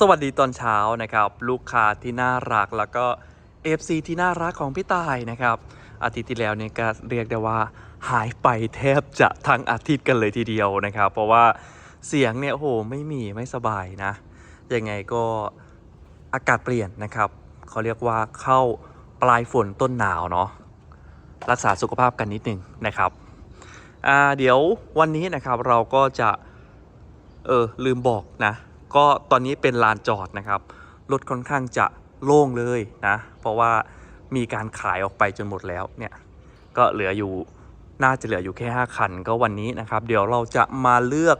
สวัสดีตอนเช้านะครับ ลูกค้าที่น่ารักแล้วก็ FC ที่น่ารักของพี่ตายนะครับ อาทิตย์ที่แล้วเนี่ยก็เรียกได้ว่าหายไปแทบจะทั้งอาทิตย์กันเลยทีเดียวนะครับ เพราะว่าเสียงเนี่ยโอ้โหไม่มีไม่สบายนะ ยังไงก็อากาศเปลี่ยนนะครับเขาเรียกว่าเข้าปลายฝนต้นหนาวเนาะรักษาสุขภาพกันนิดหนึ่งนะครับอ่าเดี๋ยววันนี้นะครับเราก็จะเออลืมบอกนะ ก็ตอนนี้เป็นลานจอดนะครับ รถค่อนข้างจะโล่งเลยนะ เพราะว่ามีการขายออกไปจนหมดแล้วเนี่ย ก็เหลืออยู่น่าจะเหลืออยู่แค่ 5 คันก็วันนี้นะครับ เดี๋ยวเราจะมาเลือก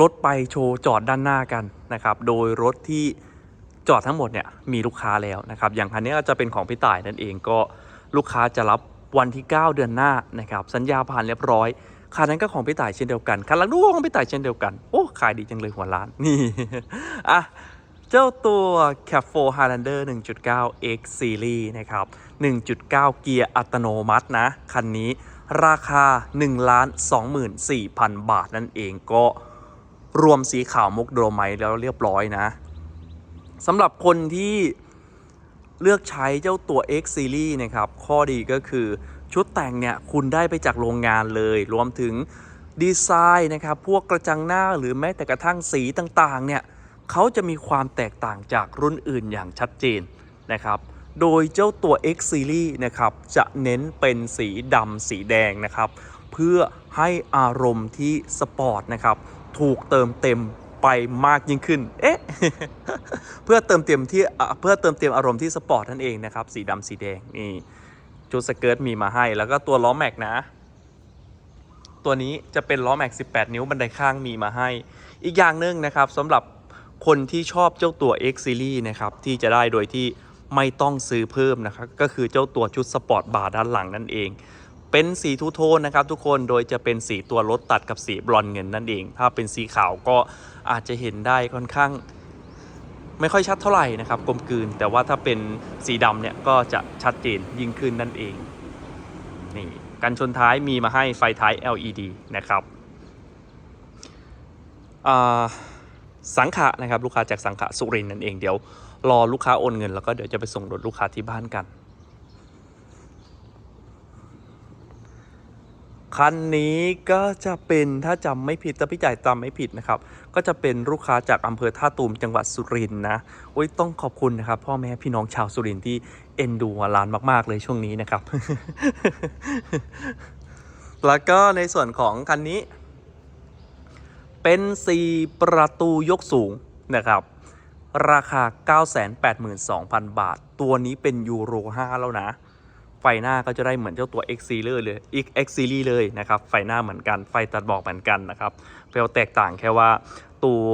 รถไปโชว์จอดด้านหน้ากันนะครับ โดยรถที่จอดทั้งหมดเนี่ยมีลูกค้าแล้วนะครับ อย่างคันนี้ก็จะเป็นของพี่ต่ายนั่นเองก็ลูกค้าจะรับวันที่ 9 เดือนหน้านะครับ สัญญาผ่านเรียบร้อย คันนั้นก็ของพี่ต่ายเช่นเดียวกันคันหลังด้วยของพี่ต่ายเช่นเดียวกัน โอ้ ขายดีจังเลยหัวร้าน นี่ อะ เจ้าตัว c a p 4 Highlander 1.9 X Series นะครับ 1.9 เกียร์อัตโนมัตินะ คันนี้ราคา 1 24,000 บาทนั่นเองก็รวมสีขาวมุกโดรไมแล้วเรียบร้อยนะสำหรับคนที่เลือกใช้เจ้าตัว X Series นะครับ ข้อดีก็คือ ชุดแต่งเนี่ยคุณได้ไปจากโรงงานเลย รวมถึงดีไซน์นะครับพวกกระจังหน้าหรือแม้แต่กระทั่งสีต่างๆเนี่ยเขาจะมีความแตกต่างจากรุ่นอื่นอย่างชัดเจนนะครับโดยเจ้าตัว X Series นะครับจะเน้นเป็นสีดำสีแดงนะครับเพื่อให้อารมณ์ที่สปอร์ตนะครับถูกเติมเต็มไปมากยิ่งขึ้น เอ๊ะ เพื่อเติมเต็มที่เพื่อเติมเต็มอารมณ์ที่สปอร์ตนั่นเองนะครับ สีดำสีแดงนี่ ชุดสเกิร์ตมีมาให้ แล้วก็ตัวล้อแม็กนะ ตัวนี้จะเป็นล้อแม็ก 18 นิ้วบันไดข้างมีมาให้ อีกอย่างหนึ่งนะครับสำหรับคนที่ชอบเจ้าตัว X Series นะครับที่จะได้โดยที่ไม่ต้องซื้อเพิ่มนะครับก็คือเจ้าตัวชุดสปอร์ตบาร์ด้านหลังนั่นเอง เป็นสีทูโทนนะครับทุกคนโดยจะเป็นสีตัวรถตัดกับสีบลอนเงินนั่นเอง ถ้าเป็นสีขาวก็อาจจะเห็นได้ค่อนข้าง ไม่ค่อยชัดเท่าไหร่นะครับกลมกลืน แต่ว่าถ้าเป็นสีดำเนี่ยก็จะชัดเจนยิ่งขึ้นนั่นเองนี่กันชนท้ายมีมาให้ไฟท้าย LED นะครับสังขะนะครับลูกค้าจากสังขะสุรินนั่นเองเดี๋ยวรอลูกค้าโอนเงินแล้วก็เดี๋ยวจะไปส่งรถลูกค้าที่บ้านกัน คันนี้ก็จะเป็นถ้าจำไม่ผิดถ้าพี่จ่ายจำไม่ผิดนะครับ ก็จะเป็นลูกค้าจากอำเภอท่าตูมจังหวัดสุรินทร์นะโอ้ยต้องขอบคุณนะครับ พ่อแม่พี่น้องชาวสุรินทร์ที่เอ็นดูร้านมาก ๆ เลยช่วงนี้นะครับ แล้วก็ในส่วนของคันนี้ เป็น 4 ประตูยกสูงนะครับ ราคา 982,000 บาท ตัวนี้เป็นยูโร 5 แล้วนะ ไฟหน้าก็จะได้เหมือนเจ้าตัว X Series เลย X Series เลยนะครับ ไฟหน้าเหมือนกัน ไฟตัดบอกเหมือนกันนะครับเพียงแตกต่างแค่ว่าตัว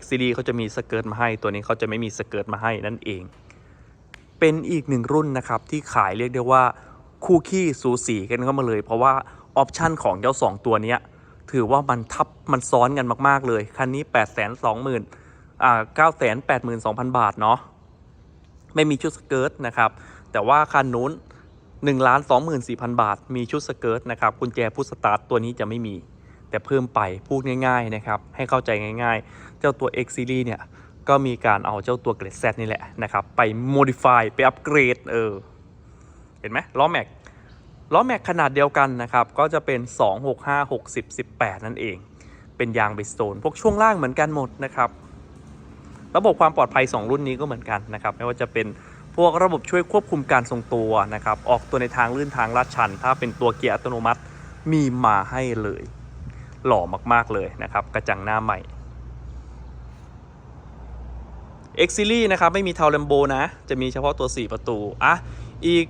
X Series เขาจะมีสเกิร์ตมาให้ ตัวนี้เขาจะไม่มีสเกิร์ตมาให้นั่นเอง เป็นอีกหนึ่งรุ่นนะครับที่ขายเรียกได้ว่าคู่ขี้สูสีกันเข้ามาเลย เพราะว่าออปชันของเจ้า 2 ตัวนี้ถือว่ามันทับมันซ้อนกันมากๆเลย คันนี้ 8 2 0 0 0 0อ่า9 8 2 0 0 0 บาทเนาะไม่มีชุดสเกิร์ตนะครับ แต่ว่าคันนู้น 1ล้าน24,000 บาท มีชุดสเกิร์ตนะครับกุญแจพุชสตาร์ทตัวนี้จะไม่มี แต่เพิ่มไปพูดง่ายๆนะครับให้เข้าใจง่ายๆ เจ้าตัว X Series เนี่ยก็มีการเอาเจ้าตัวเกรด Z นี่แหละนะครับไป modify ไปอัปเกรดเออเห็นไหมล้อแม็กล้อแม็กขนาดเดียวกันนะครับก็จะเป็น 2 6 5 60 18 นั่นเอง เป็นยางเบสโตนพวกช่วงล่างเหมือนกันหมดนะครับ ระบบความปลอดภัย 2 รุ่นนี้ก็เหมือนกันนะครับไม่ว่าจะเป็น พวกระบบช่วยควบคุมการทรงตัวนะครับ ออกตัวในทางลื่นทางลาดชัน ถ้าเป็นตัวเกียร์อัตโนมัติมีมาให้เลย หล่อมากๆเลยนะครับ กระจังหน้าใหม่ X Series นะครับ ไม่มีเทาเลมโบนะ จะมีเฉพาะตัว 4 ประตู อะ อีก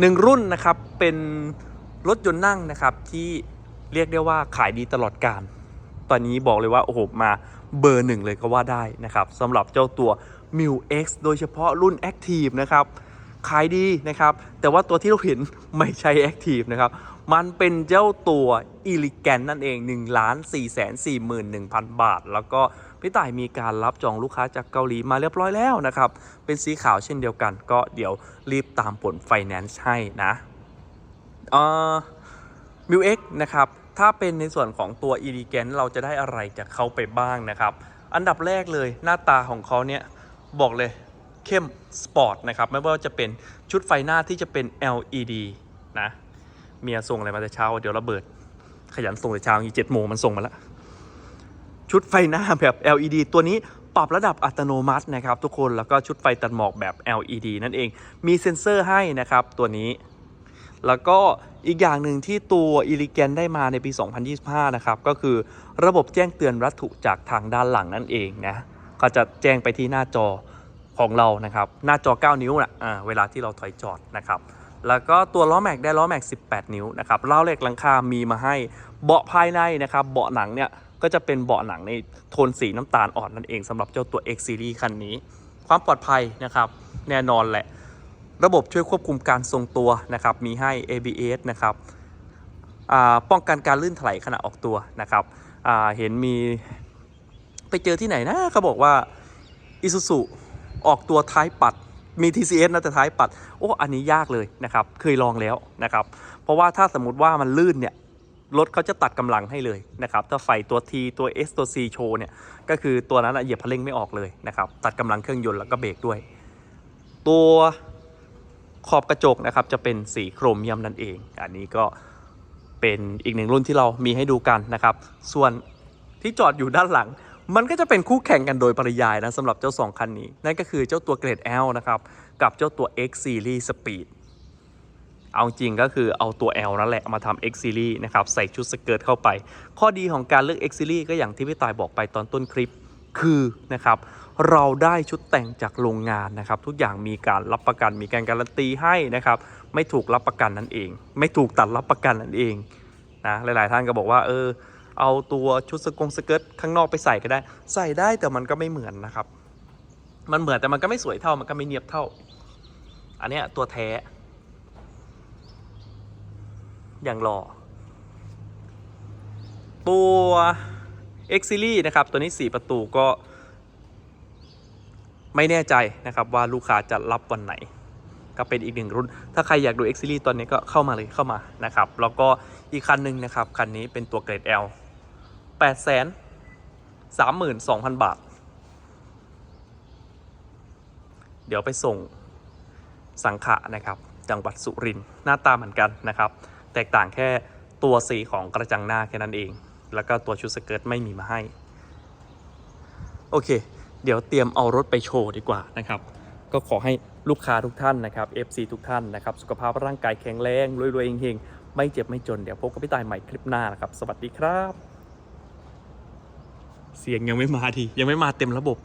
หนึ่งรุ่นนะครับ เป็นรถยนต์นั่งนะครับ ที่เรียกได้ว่าขายดีตลอดการ ตอนนี้บอกเลยว่า โอ้โห มา เบอร์หนึ่งเลยก็ว่าได้นะครับสำหรับเจ้าตัว m i X โดยเฉพาะรุ่น Active นะครับขายดีนะครับ แต่ว่าตัวที่เราเห็นไม่ใช่ Active นะครับ มันเป็นเจ้าตัว e l e g a n t นั่นเอง1ล้าน4 4 1 0 0 0 บาท แล้วก็พี่ต่ายมีการรับจองลูกค้าจากเกาหลีมาเรียบร้อยแล้วนะครับ เป็นสีขาวเช่นเดียวกัน ก็เดี๋ยวรีบตามผลไฟแนนซ์ให้นะเอ่อมิวเอ็กนะครับ ถ้าเป็นในส่วนของตัว e l e g a n t เราจะได้อะไรจากเขาไปบ้างนะครับ อันดับแรกเลยหน้าตาของเขาเนี่ยบอกเลยเข้มสปอร์ตนะครับ ไม่ว่าจะเป็นชุดไฟหน้าที่จะเป็น LED นะ เมียส่งอะไรมาแต่เช้า เดี๋ยวระเบิด ขยันส่งแต่เช้าอย่างเจ็ดโมงมันส่งมาแล้ว ชุดไฟหน้าแบบ LED ตัวนี้ปรับระดับอัตโนมัตินะครับ ทุกคนแล้วก็ชุดไฟตัดหมอกแบบ LED นั่นเอง มีเซ็นเซอร์ให้นะครับตัวนี้ แล้วก็อีกอย่างหนึ่งที่ตัว e l e g a n ได้มาในปี 2025 นะครับ ก็คือระบบแจ้งเตือนวัตถุจากทางด้านหลังนั่นเองนะ ก็จะแจ้งไปที่หน้าจอของเรานะครับ หน้าจอ 9 นิ้วนะอ่าเวลาที่เราถอยจอดนะครับ แล้วก็ตัวล้อแม็กได้ล้อแม็ก 18 นิ้วนะครับเล่าเหล็กหลังคา มีมาให้ เบาะภายในนะครับ เบาะหนังเนี่ยก็จะเป็นเบาะหนังในโทนสีน้ำตาลอ่อนนั่นเองสำหรับเจ้าตัว X Series คันนี้ ความปลอดภัยนะครับ แน่นอนแหละ ระบบช่วยควบคุมการทรงตัวนะครับ มีให้ ABS นะครับป้องกันการลื่นถลายขณะออกตัวนะครับเห็นมีไปเจอที่ไหนนะเขาบอกว่า Isuzu ออกตัวท้ายปัดมี TCS นะแต่ท้ายปัด โอ้ อันนี้ยากเลยนะครับ เคยลองแล้วนะครับ เพราะว่าถ้าสมมติว่ามันลื่นเนี่ย รถเขาจะตัดกำลังให้เลยนะครับ ถ้าไฟตัว T ตัว S ตัว C โชว์เนี่ย ก็คือตัวนั้นอะเหยียบพนเร่งไม่ออกเลยนะครับ ตัดกำลังเครื่องยนต์แล้วก็เบรกด้วย ตัว ขอบกระจกนะครับจะเป็นสีโครเมียมนั่นเอง อันนี้ก็เป็นอีกหนึ่งรุ่นที่เรามีให้ดูกันนะครับ ส่วนที่จอดอยู่ด้านหลัง มันก็จะเป็นคู่แข่งกันโดยปริยายนะสำหรับเจ้า 2 คันนี้ นั่นก็คือเจ้าตัวเกรด L นะครับ กับเจ้าตัว X Series Speed เอาจริงก็คือเอาตัว L นั่นแหละมาทำ X Series นะครับ ใส่ชุดสเกิร์ตเข้าไป ข้อดีของการเลือก X Series ก็อย่างที่พี่ตายบอกไปตอนต้นคลิป คือนะครับเราได้ชุดแต่งจากโรงงานนะครับ ทุกอย่างมีการรับประกันมีการการันตีให้นะครับ ไม่ถูกรับประกันนั่นเอง ไม่ถูกตัดรับประกันนั่นเองนะหลาย ๆ ท่านก็บอกว่าเออเอาตัวชุดสกงสเกิร์ตข้างนอกไปใส่ก็ได้ ใส่ได้แต่มันก็ไม่เหมือนนะครับ มันเหมือนแต่มันก็ไม่สวยเท่ามันก็ไม่เนียบเท่า อันนี้ตัวแท้ อย่างหล่อตัว X Series นะครับ ตัวนี้ 4 ประตูก็ ไม่แน่ใจนะครับว่าลูกค้าจะรับวันไหน ก็เป็นอีกหนึ่งรุ่น ถ้าใครอยากดู X Series ตอนนี้ก็เข้ามาเลยเข้ามานะครับ แล้วก็อีกคันหนึ่งนะครับ คันนี้เป็นตัวเกรด L 8 3 2 0 0 0 บาท เดี๋ยวไปส่งสังขะนะครับ จังหวัดสุรินทร์หน้าตาเหมือนกันนะครับ แตกต่างแค่ตัวสีของกระจังหน้าแค่นั้นเอง แล้วก็ตัวชุดสเกิร์ตไม่มีมาให้ โอเค เดี๋ยวเตรียมเอารถไปโชว์ดีกว่านะครับ ก็ขอให้ลูกค้าทุกท่านนะครับ FC ทุกท่านนะครับ สุขภาพร่างกายแข็งแรงรวยๆเฮงๆ ไม่เจ็บไม่จน เดี๋ยวพบกับพี่ตายใหม่คลิปหน้านะครับ สวัสดีครับ เสียงยังไม่มาทียังไม่มาเต็มระบบ